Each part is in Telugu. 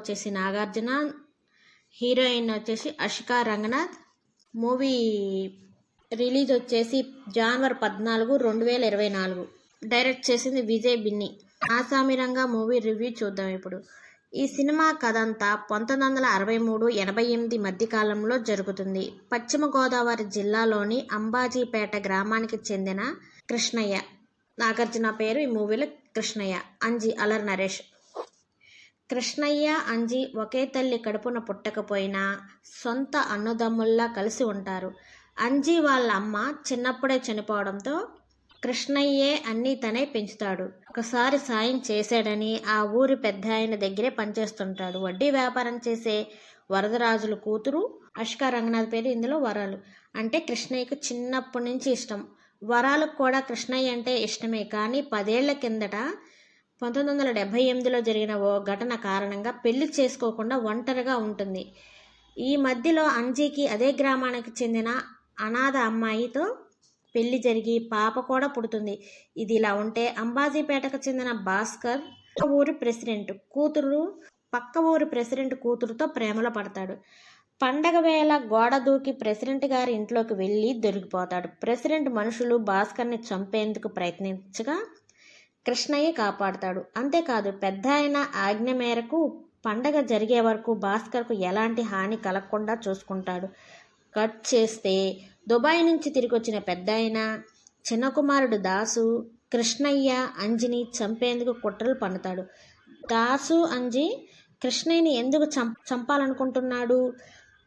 వచ్చేసి నాగార్జున హీరోయిన్ వచ్చేసి అషికా రంగనాథ్. మూవీ రిలీజ్ వచ్చేసి జనవరి పద్నాలుగు రెండు వేల ఇరవై నాలుగు. డైరెక్ట్ చేసింది విజయ్ బిన్ని. ఆసామిరంగా మూవీ రివ్యూ చూద్దాం ఇప్పుడు. ఈ సినిమా కథ అంతా పంతొమ్మిది వందల అరవై మూడు ఎనభై ఎనిమిది మధ్యకాలంలో జరుగుతుంది. పశ్చిమ గోదావరి జిల్లాలోని అంబాజీపేట గ్రామానికి చెందిన కృష్ణయ్య. నాగార్జున పేరు ఈ మూవీలో కృష్ణయ్య. అంజి అలర్ నరేష్. కృష్ణయ్య అంజి ఒకే తల్లి కడుపున పుట్టకపోయినా సొంత అన్నదమ్ముల్లా కలిసి ఉంటారు. అంజి వాళ్ళ అమ్మ చిన్నప్పుడే చనిపోవడంతో కృష్ణయ్యే అన్నీ తనే పెంచుతాడు. ఒకసారి సాయం చేశాడని ఆ ఊరి పెద్ద ఆయన దగ్గరే పనిచేస్తుంటాడు. వడ్డీ వ్యాపారం చేసే వరదరాజుల కూతురు అష్కా రంగనాథ్ పేరు ఇందులో వరాలు. అంటే కృష్ణయ్యకు చిన్నప్పటి నుంచి ఇష్టం. వరాలకు కూడా కృష్ణయ్య అంటే ఇష్టమే. కానీ పదేళ్ళ కిందట పంతొమ్మిది వందల డెబ్భై ఎనిమిదిలో జరిగిన ఓ ఘటన కారణంగా పెళ్ళి చేసుకోకుండా ఒంటరిగా ఉంటుంది. ఈ మధ్యలో అంజీకి అదే గ్రామానికి చెందిన అనాథ అమ్మాయితో పెళ్ళి జరిగి పాప కూడా పుడుతుంది. ఇది ఇలా ఉంటే అంబాజీపేటకు చెందిన భాస్కర్ ఊరి ప్రెసిడెంట్ కూతురు పక్క ఊరి ప్రెసిడెంట్ కూతురుతో ప్రేమలో పడతాడు. పండగ వేళ గోడ దూకి ప్రెసిడెంట్ గారి ఇంట్లోకి వెళ్ళి దొరికిపోతాడు. ప్రెసిడెంట్ మనుషులు భాస్కర్ని చంపేందుకు ప్రయత్నించగా కృష్ణయ్య కాపాడతాడు. అంతేకాదు పెద్ద ఆయన ఆజ్ఞ మేరకు పండగ జరిగే వరకు భాస్కర్కు ఎలాంటి హాని కలగకుండా చూసుకుంటాడు. కట్ చేస్తే దుబాయ్ నుంచి తిరిగి వచ్చిన పెద్ద ఆయన చిన్న కుమారుడు దాసు కృష్ణయ్య అంజిని చంపేందుకు కుట్రలు పన్నుతాడు. దాసు అంజి కృష్ణయ్యని ఎందుకు చం చంపాలనుకుంటున్నాడు?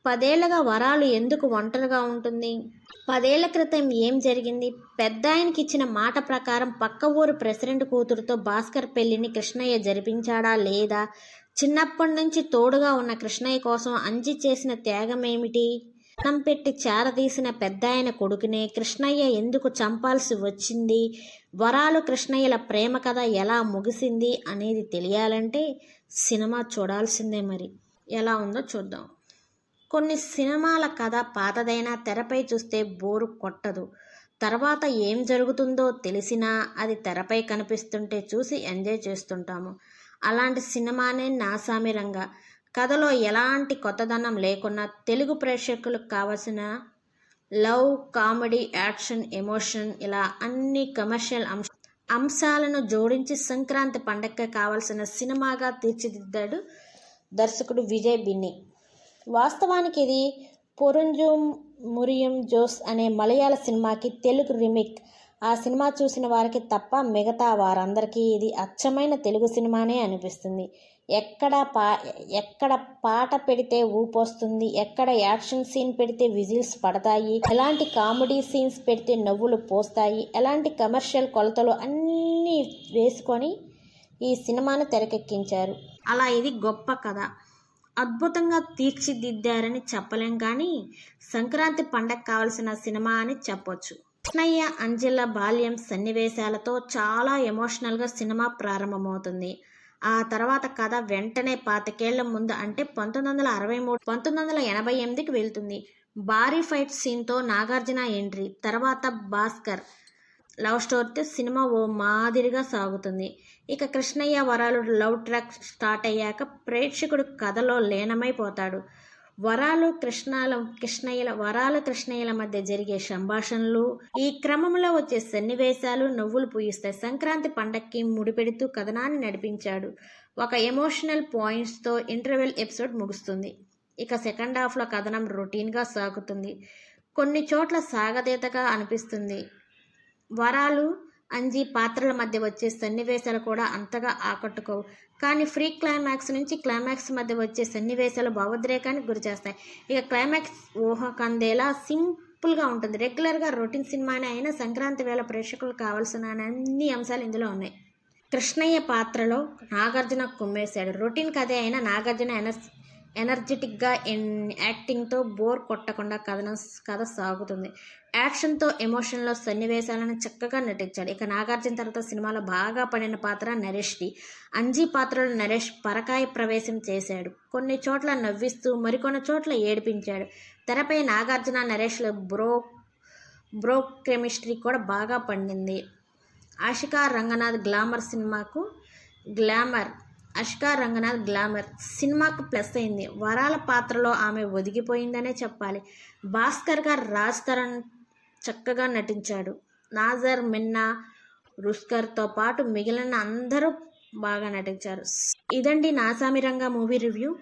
పదేళ్ళగా వరాలు ఎందుకు ఒంటరిగా ఉంటుంది? పదేళ్ళ క్రితం ఏం జరిగింది? పెద్ద ఆయనకి ఇచ్చిన మాట ప్రకారం పక్క ఊరు ప్రెసిడెంట్ కూతురుతో భాస్కర్ పెళ్ళిని కృష్ణయ్య జరిపించాడా లేదా? చిన్నప్పటి నుంచి తోడుగా ఉన్న కృష్ణయ్య కోసం అంజి చేసిన త్యాగమేమిటి? అన్నం పెట్టి చేరదీసిన పెద్ద ఆయన కొడుకునే కృష్ణయ్య ఎందుకు చంపాల్సి వచ్చింది? వరాలు కృష్ణయ్యల ప్రేమ కథ ఎలా ముగిసింది అనేది తెలియాలంటే సినిమా చూడాల్సిందే మరి. ఎలా ఉందో చూద్దాం. కొన్ని సినిమాల కథ పాతదైనా తెరపై చూస్తే బోరు కొట్టదు. తర్వాత ఏం జరుగుతుందో తెలిసినా అది తెరపై కనిపిస్తుంటే చూసి ఎంజాయ్ చేస్తుంటాము. అలాంటి సినిమానే నాసామిరంగా కథలో ఎలాంటి కొత్తదనం లేకున్నా తెలుగు ప్రేక్షకులకు కావలసిన లవ్ కామెడీ యాక్షన్ ఎమోషన్ ఇలా అన్ని కమర్షియల్ అంశ అంశాలను జోడించి సంక్రాంతి పండగకి కావలసిన సినిమాగా తీర్చిదిద్దాడు దర్శకుడు విజయ్ బిన్ని. వాస్తవానికి ఇది పొరుంజుం మురియం జోస్ అనే మలయాళ సినిమాకి తెలుగు రీమేక్. ఆ సినిమా చూసిన వారికి తప్ప మిగతా వారందరికీ ఇది అచ్చమైన తెలుగు సినిమానే అనిపిస్తుంది. ఎక్కడ పా ఎక్కడ పాట పెడితే ఊపొస్తుంది ఎక్కడ యాక్షన్ సీన్ పెడితే విజిల్స్ పడతాయి ఎలాంటి కామెడీ సీన్స్ పెడితే నవ్వులు పోస్తాయి ఎలాంటి కమర్షియల్ కొలతలు అన్నీ వేసుకొని ఈ సినిమాను తెరకెక్కించారు. అలా ఇది గొప్ప కథ. అద్భుతంగా తీర్చిదిద్దారని చెప్పలేం కానీ సంక్రాంతి పండగ కావలసిన సినిమా అని చెప్పొచ్చు. కృష్ణయ్య అంజల్ల బాల్యం సన్నివేశాలతో చాలా ఎమోషనల్గా సినిమా ప్రారంభమవుతుంది. ఆ తర్వాత కథ వెంటనే పాతికేళ్ళ ముందు అంటే పంతొమ్మిది వందల అరవై మూడు పంతొమ్మిది వందల ఎనభై ఎనిమిదికి వెళ్తుంది. భారీ ఫైట్ సీన్తో నాగార్జున ఎంట్రీ తర్వాత భాస్కర్ లవ్ స్టోరీతో సినిమా ఓ మాదిరిగా సాగుతుంది. ఇక కృష్ణయ్య వరాలు లవ్ ట్రాక్ స్టార్ట్ అయ్యాక ప్రేక్షకుడు కథలో లీనమైపోతాడు. వరాలు కృష్ణాల కృష్ణయ్యల వరాలు కృష్ణయ్యల మధ్య జరిగే సంభాషణలు ఈ క్రమంలో వచ్చే సన్నివేశాలు నవ్వులు పూయిస్తాయి. సంక్రాంతి పండక్కి ముడిపెడుతూ కథనాన్ని నడిపించాడు. ఒక ఎమోషనల్ పాయింట్స్తో ఇంటర్వెల్ ఎపిసోడ్ ముగుస్తుంది. ఇక సెకండ్ హాఫ్లో కథనం రొటీన్గా సాగుతుంది. కొన్ని చోట్ల సాగతీతగా అనిపిస్తుంది. వరాలు అంజి పాత్రల మధ్య వచ్చే సన్నివేశాలు కూడా అంతగా ఆకట్టుకోవు. కానీ ఫ్రీ క్లైమాక్స్ నుంచి క్లైమాక్స్ మధ్య వచ్చే సన్నివేశాలు భావోద్రేకానికి గురి చేస్తాయి. ఇక క్లైమాక్స్ ఊహకందేలా సింపుల్గా ఉంటుంది. రెగ్యులర్గా రొటీన్ సినిమానే అయినా సంక్రాంతి వేళ ప్రేక్షకులు కావాల్సిన అన్ని అంశాలు ఇందులో ఉన్నాయి. కృష్ణయ్య పాత్రలో నాగార్జున కుమ్మేశాడు. రొటీన్ కథే అయినా నాగార్జున ఎనర్ ఎనర్జెటిక్గా ఎన్ యాక్టింగ్తో బోర్ కొట్టకుండా కథనం కథ సాగుతుంది. యాక్షన్తో ఎమోషన్లో సన్నివేశాలను చక్కగా నటించాడు. ఇక నాగార్జున తర్వాత సినిమాలో బాగా పడిన పాత్ర నరేష్ది. అంజీ పాత్రలో నరేష్ పరకాయ ప్రవేశం చేశాడు. కొన్ని చోట్ల నవ్విస్తూ మరికొన్ని చోట్ల ఏడిపించాడు. తెరపై నాగార్జున నరేష్ల బ్రో బ్రో కెమిస్ట్రీ కూడా బాగా పండింది. ఆషికా రంగనాథ్ గ్లామర్ సినిమాకు గ్లామర్ అష్కా రంగనాథ్ గ్లామర్ సినిమాకు ప్లస్ అయింది. వరాల పాత్రలో ఆమె ఒదిగిపోయిందనే చెప్పాలి. భాస్కర్ గారు రాజ్ తరణ్ చక్కగా నటించాడు. నాజర్ మిన్నా రుస్కర్తో పాటు మిగిలిన అందరూ బాగా నటించారు. ఇదండి నాసామిరంగా మూవీ రివ్యూ.